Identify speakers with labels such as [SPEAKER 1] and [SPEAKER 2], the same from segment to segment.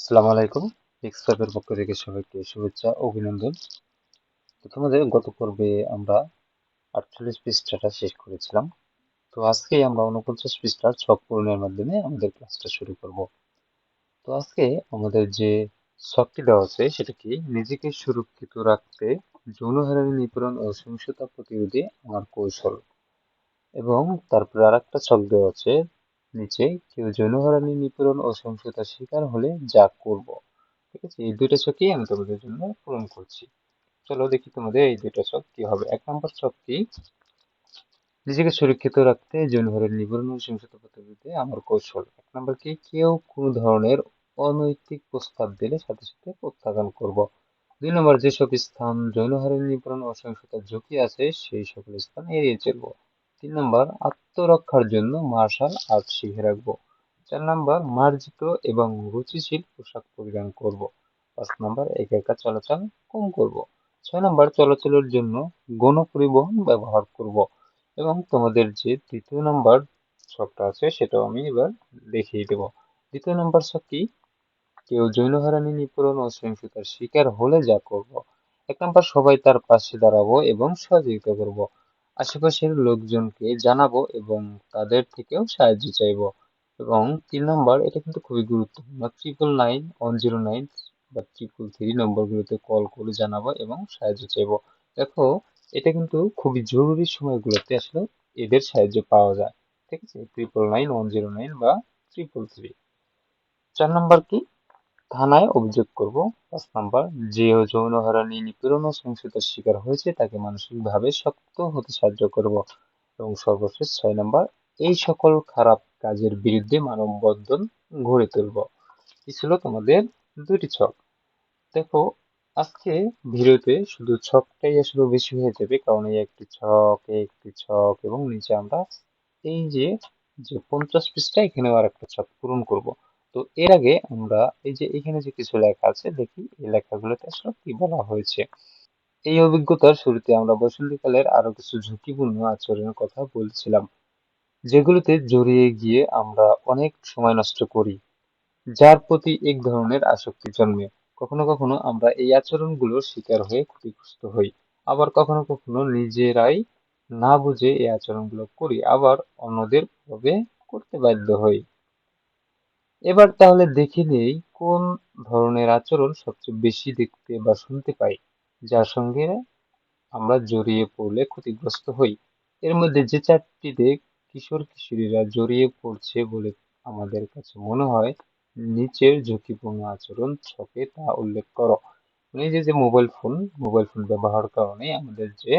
[SPEAKER 1] আসসালামু আলাইকুম। এক্সপ্যাপের পক্ষ থেকে সবাইকে শুভেচ্ছা, অভিনন্দন। তো তোমাদের গত পর্বে আমরা আটচল্লিশ পৃষ্ঠাটা শেষ করেছিলাম। তো আজকে আমরা উনপঞ্চাশ পৃষ্ঠার ছক পূরণের মাধ্যমে আমাদের ক্লাসটা শুরু করব। তো আজকে আমাদের যে ছকটি দেওয়া আছে, সেটা কি? নিজেকে সুরক্ষিত রাখতে যৌন হয়রানি নিপীড়ন ও সহিংসতা প্রতিরোধে আমার কৌশল। এবং তারপরে আর একটা ছক দেওয়া আছে নিচে কেউ যৌন হয়রানি নিপীড়ন ও সহিংসতার শিকার হলে যা করব। ঠিক আছে? এই দুইটা ছকই আমি তোমাদের জন্য পূরণ করছি। চলো দেখি তোমাদের এই দুইটা ছক কি হবে। এক নম্বর ছক কি নিজেকে সুরক্ষিত রাখতে যৌন হয়রানি নিপীড়ন ও সহিংসতা প্রতিরোধে আমার কৌশল। এক নম্বর কি, কেউ কোনো ধরনের অনৈতিক প্রস্তাব দিলে সাথে সাথে প্রত্যাখ্যান করব। দুই নম্বর, যেসব স্থান যৌন হয়রানি নিপীড়ন ও সহিংসতার ঝুঁকি আছে, সেই সকল স্থান এড়িয়ে চলবো। তিন নম্বর, আত্মরক্ষার জন্য মার্শাল আর্ট শিখে রাখব। চার নম্বর, মার্জিত এবং রুচিশীল পোশাক পরিধান করব। পাঁচ নম্বর, একা একা চলাচল কম করব। ছয় নম্বর, চলাচলের জন্য গণপরিবহন ব্যবহার করব। এবং তোমাদের যে তৃতীয় নম্বর ছকটা আছে, সেটাও আমি এবার দেখিয়ে দেব। দ্বিতীয় নম্বর ছক কি কেউ যৌন হারানি নিপীড়ন ও সহিংসতার শিকার হলে যা করব। এক নম্বর, সবাই তার পাশে দাঁড়াবো এবং সহযোগিতা করব। আশেপাশের লোকজনকে জানাব এবং তাদের থেকেও সাহায্য চাইব। এবং তিন নম্বর, এটা কিন্তু খুবই গুরুত্বপূর্ণ triple nine one zero nine বা ট্রিপল থ্রি নম্বরগুলোতে কল করে জানাব এবং সাহায্য চাইব। দেখো, এটা কিন্তু খুবই জরুরি সময়গুলোতে আসলে এদের সাহায্য পাওয়া যায়, ঠিক আছে? Triple nine one zero nine বা ট্রিপল থ্রি চার নম্বর কি? থানায় অভিযোগ করব। পাঁচ নাম্বার, যে যৌন হয়রানি নিপীড়ন ও সহিংসতার শিকার হয়েছে তাকে মানসিকভাবে শক্ত হতে সাহায্য করব এবং সর্বশেষ ছয় নাম্বার, এই সকল খারাপ কাজের বিরুদ্ধে মানববন্ধন গড়ে তুলব। কি ছিল তোমাদের দুটি ছক। দেখো, আজকে ভিডিওতে শুধু ছকটাই আসলে বেশি হয়ে যাবে, কারণ এই একটি ছক একটি ছক এবং নিচে আমরা এই যে যে পঞ্চাশ পৃষ্ঠা এখানেও আর একটা ছক পূরণ করব। তো এর আগে আমরা এই যে এখানে যে কিছু লেখা আছে, দেখি এই লেখাগুলোতে আসলে কি বলা হয়েছে। এই অভিজ্ঞতার শুরুতে আমরা বসন্তকালের আরও কিছু ঝুঁকিপূর্ণ আচরণের কথা বলছিলাম, যেগুলোতে জড়িয়ে গিয়ে আমরা অনেক সময় নষ্ট করি, যার প্রতি এক ধরনের আসক্তি জন্মে। কখনো কখনো আমরা এই আচরণগুলোর শিকার হয়ে ক্ষতিগ্রস্ত হই, আবার কখনো কখনো নিজেরাই না বুঝে এই আচরণগুলো করি, আবার অন্যদের ভাবে করতে বাধ্য হই। এবার তাহলে দেখে নেই কোন ধরনের আচরণ সবচেয়ে বেশি দেখতে বা শুনতে পাই, যার সঙ্গে আমরা জড়িয়ে পড়লে ক্ষতিগ্রস্ত হই। এর মধ্যে যে চারটি চারটিতে কিশোর কিশোরীরা জড়িয়ে পড়ছে বলে আমাদের কাছে মনে হয়, নিচের ঝুঁকিপূর্ণ আচরণ ছকে তা উল্লেখ করো। মানে যে যে মোবাইল ফোন মোবাইল ফোন ব্যবহার কারণে আমাদের যে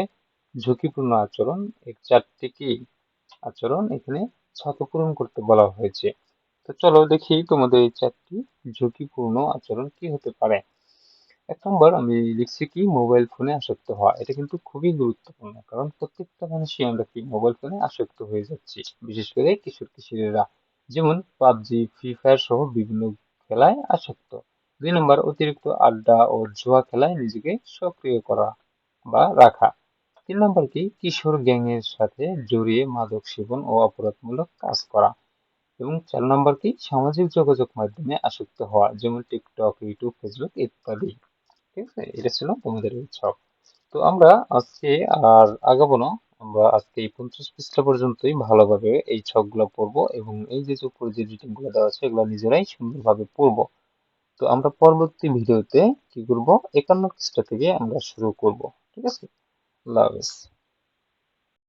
[SPEAKER 1] ঝুঁকিপূর্ণ আচরণ, এই চারটি কি আচরণ এখানে ছকে পূরণ করতে বলা হয়েছে। তো চলো দেখি তোমাদের এই চারটি ঝুঁকিপূর্ণ আচরণ কি হতে পারে। এক নম্বর, আমি লিখছি কি মোবাইল ফোনে আসক্ত হওয়া। এটা কিন্তু খুবই গুরুত্বপূর্ণ, কারণ প্রত্যেকটা মানুষই আমরা কি মোবাইল ফোনে আসক্ত হয়ে যাচ্ছি। বিশেষ করে কিশোর কিশোরীরা, যেমন পাবজি ফ্রি ফায়ার সহ বিভিন্ন খেলায় আসক্ত। দুই নম্বর, অতিরিক্ত আড্ডা ও জুয়া খেলায় নিজেকে সক্রিয় করা বা রাখা। তিন নম্বর কি, কিশোর গ্যাংয়ের সাথে জড়িয়ে মাদক সেবন ও অপরাধমূলক কাজ করা। এবং চার নম্বর কি? সামাজিক যোগাযোগ মাধ্যমে আসক্ত হওয়া, যেমন টিকটক ইউটিউব ফেসবুক ইত্যাদি। ঠিক আছে? এটা ছিল তোমাদের ছক তো আমরা আজকে আর আগাবো না। আমরা আজকে এই পঞ্চাশ পৃষ্ঠা পর্যন্তই ভালোভাবে এই ছকগুলো পড়ব এবং এই যে উপরে যে রিটিংগুলো দেওয়া আছে, এগুলো নিজেরাই সুন্দরভাবে পড়ব। তো আমরা পরবর্তী ভিডিওতে কি করব? একান্ন পৃষ্ঠা থেকে আমরা শুরু করব। ঠিক আছে? আল্লাহ হাফেজ।